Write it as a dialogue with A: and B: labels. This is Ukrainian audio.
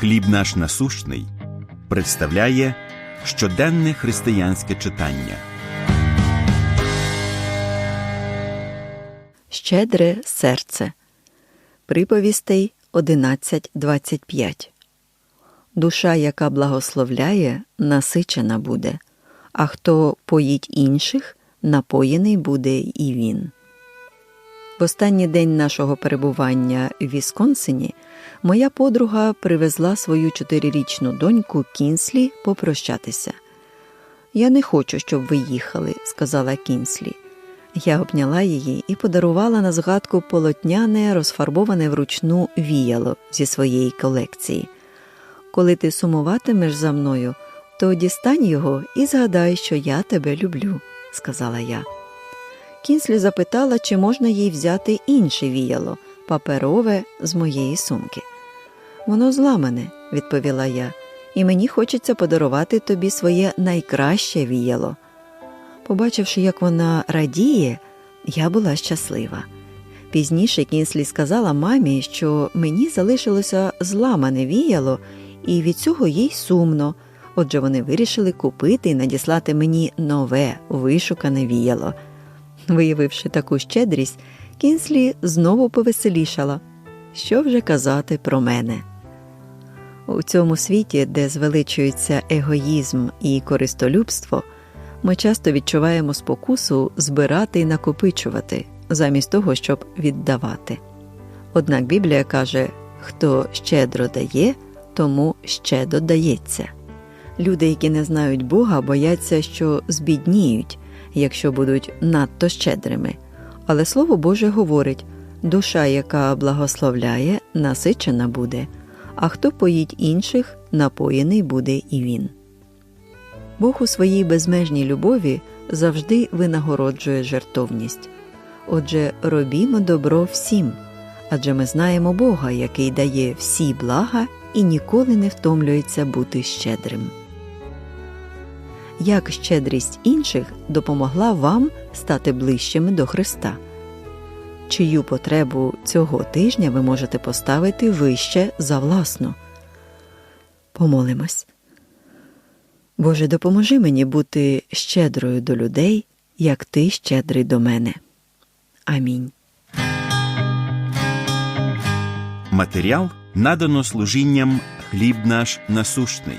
A: Хліб наш насущний представляє щоденне християнське читання.
B: Щедре серце. Приповістей 11.25. Душа, яка благословляє, насичена буде, а хто поїть інших, напоєний буде і він. В останній день нашого перебування в Вісконсині моя подруга привезла свою чотирирічну доньку Кінслі попрощатися. Я не хочу, щоб ви їхали, сказала Кінслі. Я обняла її і подарувала на згадку полотняне, розфарбоване вручну віяло зі своєї колекції. Коли ти сумуватимеш за мною, то дістань його і згадай, що я тебе люблю, сказала я. Кінслі запитала, чи можна їй взяти інше віяло, паперове з моєї сумки. Воно зламане, відповіла я, і мені хочеться подарувати тобі своє найкраще віяло. Побачивши, як вона радіє, я була щаслива. Пізніше Кінслі сказала мамі, що мені залишилося зламане віяло, і від цього їй сумно. Отже, вони вирішили купити і надіслати мені нове вишукане віяло. Виявивши таку щедрість, Кінслі знову повеселішала. Що вже казати про мене? У цьому світі, де звеличується егоїзм і користолюбство, ми часто відчуваємо спокусу збирати і накопичувати, замість того, щоб віддавати. Однак Біблія каже хто щедро дає, тому ще додається. Люди, які не знають Бога, бояться, що збідніють, якщо будуть надто щедрими. Але Слово Боже говорить душа, яка благословляє, насичена буде, а хто поїть інших, напоєний буде і він. Бог у своїй безмежній любові завжди винагороджує жертовність. Отже, робімо добро всім, адже ми знаємо Бога, який дає всі блага і ніколи не втомлюється бути щедрим. Як щедрість інших допомогла вам стати ближчими до Христа? Чию потребу цього тижня ви можете поставити вище за власну? Помолимось. Боже, допоможи мені бути щедрою до людей, як ти щедрий до мене. Амінь.
A: Матеріал надано служінням хліб наш насущний.